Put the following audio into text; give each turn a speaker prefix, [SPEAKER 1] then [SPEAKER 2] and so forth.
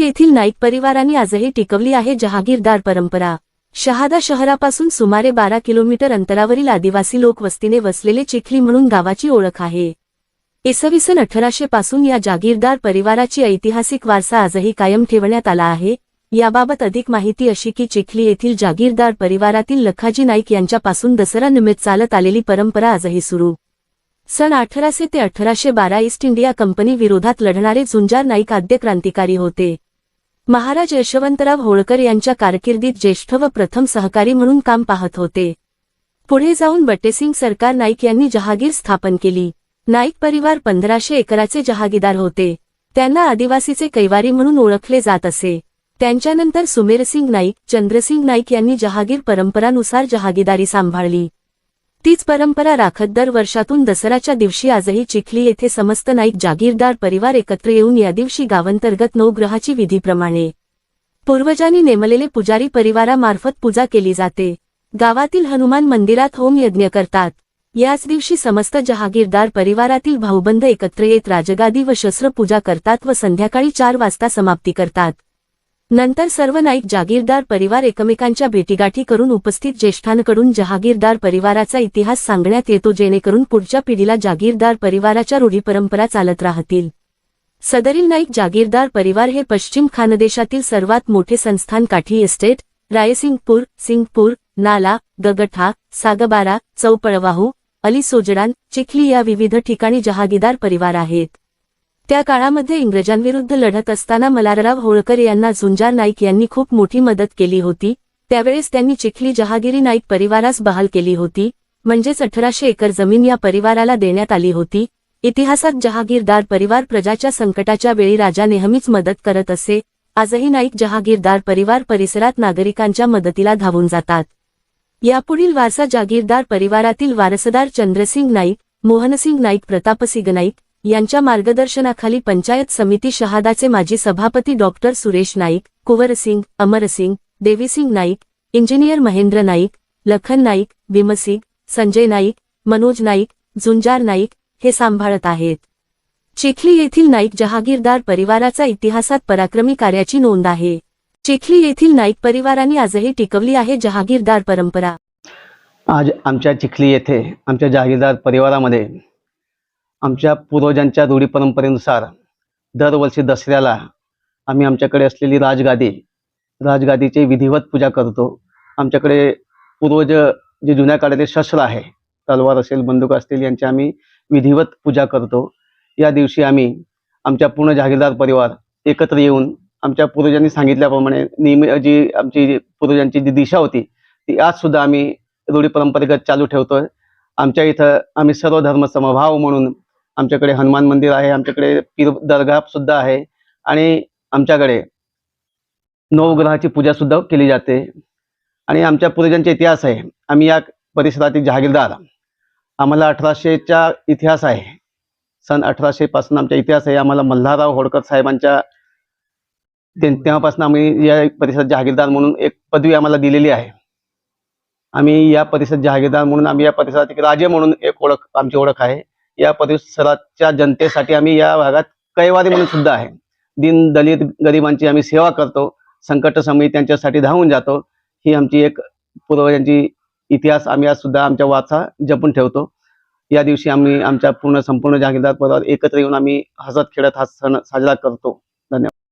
[SPEAKER 1] येथील नाईक परिवाराने आजही टिकवली आहे जहागीरदार परंपरा. शहादा शहरापासून सुमारे बारा किलोमीटर अंतरावरील आदिवासी लोकवस्तीने वसलेले चिखली म्हणून गावाची ओळख आहे. इसवी सन अठराशे पासून या जागीरदार परिवाराची ऐतिहासिक वारसा आजही कायम ठेवण्यात आला आहे. याबाबत अधिक माहिती अशी की चिखली येथील जागीरदार परिवारातील लखाजी नाईक यांच्यापासून दसरा निमित्त चालत आलेली परंपरा आजही सुरू. सन अठराशे ते अठराशे बारा ईस्ट इंडिया कंपनी विरोधात लढणारे झुंजार नाईक आद्य क्रांतिकारी होते. महाराज यशवंतराव होळकर यांच्या कारकिर्दीत ज्येष्ठ व प्रथम सहकारी म्हणून काम पाहत होते. पुढे जाऊन बटेसिंग सरकार नाईक यांनी जहागीर स्थापन केली. नाईक परिवार पंधराशे एकराचे जहागीदार होते. त्यांना आदिवासीचे कैवारी म्हणून ओळखले जात असे. त्यांच्यानंतर सुमेरसिंग नाईक चंद्रसिंग नाईक यांनी जहागीर परंपरानुसार जहागीदारी सांभाळली. तीच परंपरा राखत दर वर्षातून दसऱ्याच्या दिवशी आजही चिखली येथे समस्त नाईक जागीरदार परिवार एकत्र येऊन या दिवशी गावांतर्गत नवग्रहाची विधीप्रमाणे पूर्वजांनी नेमलेले पुजारी परिवारामार्फत पूजा केली जाते. गावातील हनुमान मंदिरात होम यज्ञ करतात. याच दिवशी समस्त जहागीरदार परिवारातील भाऊबंद एकत्र येत राजगादी व शस्त्रपूजा करतात व संध्याकाळी चार वाजता समाप्ती करतात. नंतर सर्व नाईक जागीरदार परिवार एकमेकांच्या भेटीगाठी करून उपस्थित ज्येष्ठांकडून जहागीरदार परिवाराचा इतिहास सांगण्यात येतो जेणेकरून पुढच्या पिढीला जागीरदार परिवाराच्या रूढी परंपरा चालत राहतील. सदरील नाईक जागीरदार परिवार हे पश्चिम खानदेशातील सर्वात मोठे संस्थान काठी इस्टेट रायसिंगपूर सिंगपूर नाला गगठा सागबारा चौपळवाहू अली सोजडान चिखली या विविध ठिकाणी जहागीरदार परिवार आहेत. त्या काळामध्ये इंग्रजांविरुद्ध लढत असताना मलारराव होळकर यांना झुंजार नाईक यांनी खूप मोठी मदत केली होती. त्यावेळेस त्यांनी चिखली जहागिरी नाईक परिवारास बहाल केली होती. म्हणजेच अठराशे एकर जमीन या परिवाराला देण्यात आली होती. इतिहासात जहागीरदार परिवार प्रजाच्या संकटाच्या वेळी राजा नेहमीच मदत करत असे. आजही नाईक जहागीरदार परिवार परिसरात नागरिकांच्या मदतीला धावून जातात. यापुढील वारसा जागीरदार परिवारातील वारसदार चंद्रसिंग नाईक मोहनसिंग नाईक प्रतापसिंग नाईक यांच्या मार्गदर्शनाखाली पंचायत समिती शहादाचे माजी सभापती डॉक्टर सुरेश नाईक कुंवरसिंग अमरसिंग देवीसिंग नाईक इंजिनियर महेंद्र नाईक लखन नाईक भीमसिंग संजय नाईक मनोज नाईक झुंजार नाईक हे सांभाळत आहेत. चिखली येथील नाईक जहागीरदार परिवाराचा इतिहासात पराक्रमी कार्याची नोंद आहे. चिखली येथील नाईक परिवाराने आजही टिकवली आहे जहागीरदार परंपरा.
[SPEAKER 2] आज आमच्या चिखली येथे आमच्या जहागीरदार परिवारामध्ये आमच्या पूर्वजांच्या रूढी परंपरेनुसार दरवर्षी दसऱ्याला आम्ही आमच्याकडे असलेली राजगादी राजगादीची विधिवत पूजा करतो. आमच्याकडे पूर्वज जे जुन्या काळातले शस्त्र आहे तलवार असेल बंदूक असतील यांची आम्ही विधिवत पूजा करतो. या दिवशी आम्ही आमच्या पूर्ण जहागीरदार परिवार एकत्र येऊन आमच्या पूर्वजांनी सांगितल्याप्रमाणे नियमित जी आमची पूर्वजांची जी दिशा होती ती आज सुद्धा आम्ही रूढी परंपरेगत चालू ठेवतोय. आमच्या इथं आम्ही सर्व धर्म समभाव म्हणून आमच्याकडे हनुमान मंदिर आहे आमच्याकडे पीर दर्गा सुद्धा आहे आणि आमच्याकडे नवग्रहाची पूजा सुद्धा केली जाते. आणि आमच्या पूर्वजांचा इतिहास आहे. आम्ही या परिसरातील जहागीरदार. आम्हाला अठराशेचा इतिहास आहे. सन अठराशे पासून आमचा इतिहास आहे. आम्हाला मल्हारराव होळकर साहेबांच्या तेव्हापासून आम्ही या परिसरात जहागीरदार म्हणून एक पदवी आम्हाला दिलेली आहे. आम्ही या परिसरात जहागीरदार म्हणून आम्ही या परिसरात एक राजे म्हणून एक ओळख आमची ओळख आहे. या परिसराच्या जनतेसाठी आम्ही या भागात कैवारी म्हणून सुद्धा आहे. दिन दलित गरिबांची आम्ही सेवा करतो. संकट समयी त्यांच्यासाठी धावून जातो. ही आमची एक पूर्वजांची इतिहास. आम्ही आज सुद्धा आमच्या वाचा जपून ठेवतो. या दिवशी आम्ही आमच्या पूर्ण संपूर्ण जागीरदार परिवार एकत्र येऊन आम्ही हसत खेळत हा सण साजरा करतो. धन्यवाद.